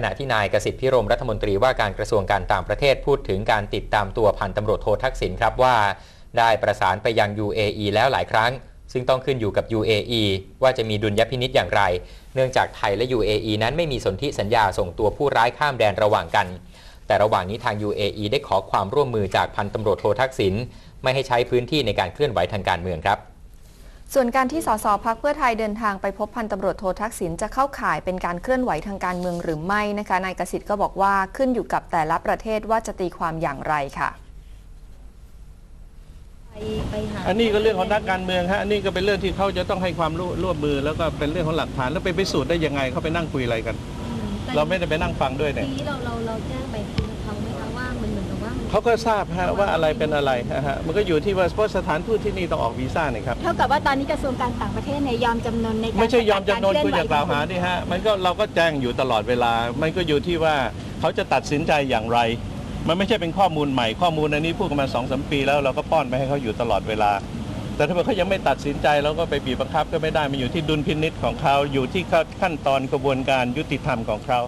ขณะที่นายกสิทธิพิรมรัฐมนตรีว่าการกระทรวงการต่างประเทศพูดถึงการติดตามตัวพันตำรวจโททักษิณครับว่า ได้ประสานไปยัง UAE แล้วหลายครั้ง ซึ่งต้องขึ้นอยู่กับ UAE ว่าจะมีดุลยพินิษอย่างไร เนื่องจากไทยและ UAE นั้นไม่มีสนธิสัญญาส่งตัวผู้ร้ายข้ามแดนระหว่างกัน แต่ระหว่างนี้ทาง UAE ได้ขอความร่วมมือจากพันตำรวจโททักษิณไม่ให้ใช้พื้นที่ในการเคลื่อนไหวทางการเมืองครับ ส่วนการที่สสพักเพื่อไทยเดินทางไปพบพันตำรวจโททักษิณจะเข้าข่ายเป็นการเคลื่อนไหวทางการเมืองหรือไม่นะคะนายกสิทธิ์ก็บอกว่าขึ้นอยู่กับแต่ละประเทศว่าจะตีความอย่างไรค่ะไปไปหาอันนี้ก็เรื่องของนักการเมืองฮะอันนี้ก็เป็นเรื่องที่เขาจะต้องให้ความร่วร่วมมือ แล้วก็เป็นเรื่องของหลักฐานแล้วไปพิสูจน์ได้ยังไงเขาไปนั่งคุยอะไรกันอืมแต่เราไม่ได้ไปนั่งฟังด้วยเนี่ยทีนี้เราเราเราแจ้งไป เขาก็ทราบฮะว่าอะไรเป็นอะไรนะฮะมันก็อยู่ที่ว่าเพราะสถานทูตที่นี่ต้องออกวีซ่าเนี่ยครับ เท่ากับว่าตอนนี้กระทรวงการต่างประเทศเนี่ยยอมจำนนในการไม่ใช่ยอมจำนนประกศคุณอย่ากล่าวหาดิฮะมันก็เราก็แจ้งอยู่ตลอดเวลา มันก็อยู่ที่ว่าเขาจะตัดสินใจอย่างไร มันไม่ใช่เป็นข้อมูลใหม่ข้อมูลอันนี้พูดกันมาสองสมปีแล้วเราก็ป้อนไปให้เขาอยู่ตลอดเวลา แต่ถ้าเกิดเขายังไม่ตัดสินใจเราก็ไปบีบบังคับก็ไม่ได้มันอยู่ที่ดุลพินิษของเขาอยู่ที่ขั้นตอนกระบวนการยุติธรรมของเขา